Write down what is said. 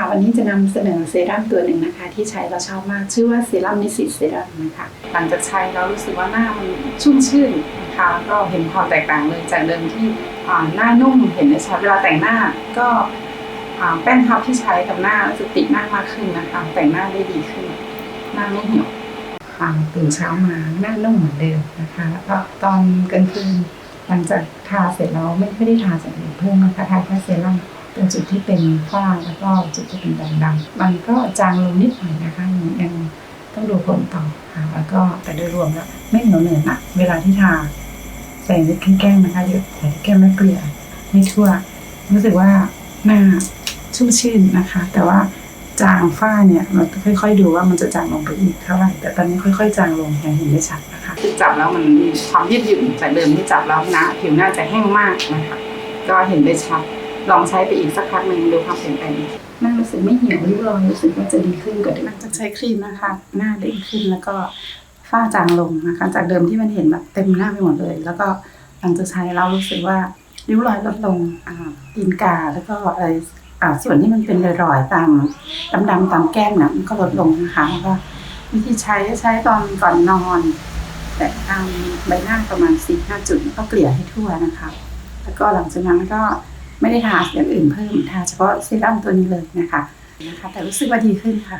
ค่ะ วันนี้จะนำเสนอเซรั่มตัวหนึ่งนะคะ ที่ใช้แล้วชอบมากชื่อว่าเซรั่มนิสิตเซรั่มนะคะหลังจากใช้แล้วรู้สึกว่าหน้ามันชุ่มชื่นนะคะก็เห็นความแตกต่างเลยจากเดิมที่หน้านุ่มเห็นได้ชัดเวลาแต่งหน้าก็แป้งพับที่ใช้กับหน้าจะติดหน้ามากขึ้นนะคะแต่งหน้าได้ดีขึ้น หน้าไม่เหี่ยวอ่าตื่นเช้ามาหน้านุ่มเหมือนเดิมนะคะแล้วก็ตอนกลางคืนหลังจากทาเสร็จแล้วไม่ไม่ได้ทาจากอื่นเพิ่มนะคะทาแค่เซรั่ม ตรงจุดที่เป็นฝ้าแล้วก็จุดที่เป็นแดงดำมันก็จางลงนิดหน่อยนะคะยังต้องดูผลต่อค่ะแล้วก็แต่โดยรวมแล้วไม่เหนียวเหนอะนะเวลาที่ทาใส่นิดแก้มนะคะเยอะใส่แก้มไม่เกลี่ยไม่ทั่ว รู้สึกว่าหน้าชุ่มชื่นนะคะ แต่ว่าจางฝ้าเนี่ยเราค่อย ๆ ดูว่ามันจะจางลงไปอีกเท่าไหร่แต่ตอนนี้ค่อยๆ จางลงอย่างเห็นได้ชัดนะคะคือจับแล้วมันมีความยืดหยุ่นจากเดิมที่จับแล้วนะผิวหน้าจะแห้งมากนะคะก็เห็นได้ชัด ลองใช้ไปอีกสักพักหนึ่งดูความเปลี่ยนแปลงหน้ารู้สึกไม่เหี่ยวริ้วรอยรู้สึกว่าจะดีขึ้นกว่าเดิมหลังจากใช้ครีมนะคะ หน้าเด้งขึ้นแล้วก็ฝ้าจางลงนะคะ จากเดิมที่มันเห็นแบบเต็มหน้าไปหมดเลย แล้วก็หลังจากใช้เรารู้สึกว่าริ้วรอยลดลงอ่าตีนกาแล้วก็อะไรอ่าส่วนที่มันเป็นรอยๆตามดำๆตามแก้มนะมันก็ลดลงนะคะแล้วก็วิธีใช้ใช้ตอนก่อนนอน แต่ตามใบหน้าประมาณสี่ห้าจุดแล้วก็เกลี่ยให้ทั่วนะคะ แล้วก็หลังจากนั้นก็ ไม่ได้ทาอย่างอื่นเพิ่มทาเฉพาะเซรั่มตัวนี้เลยนะคะนะคะ แต่รู้สึกว่าดีขึ้นค่ะ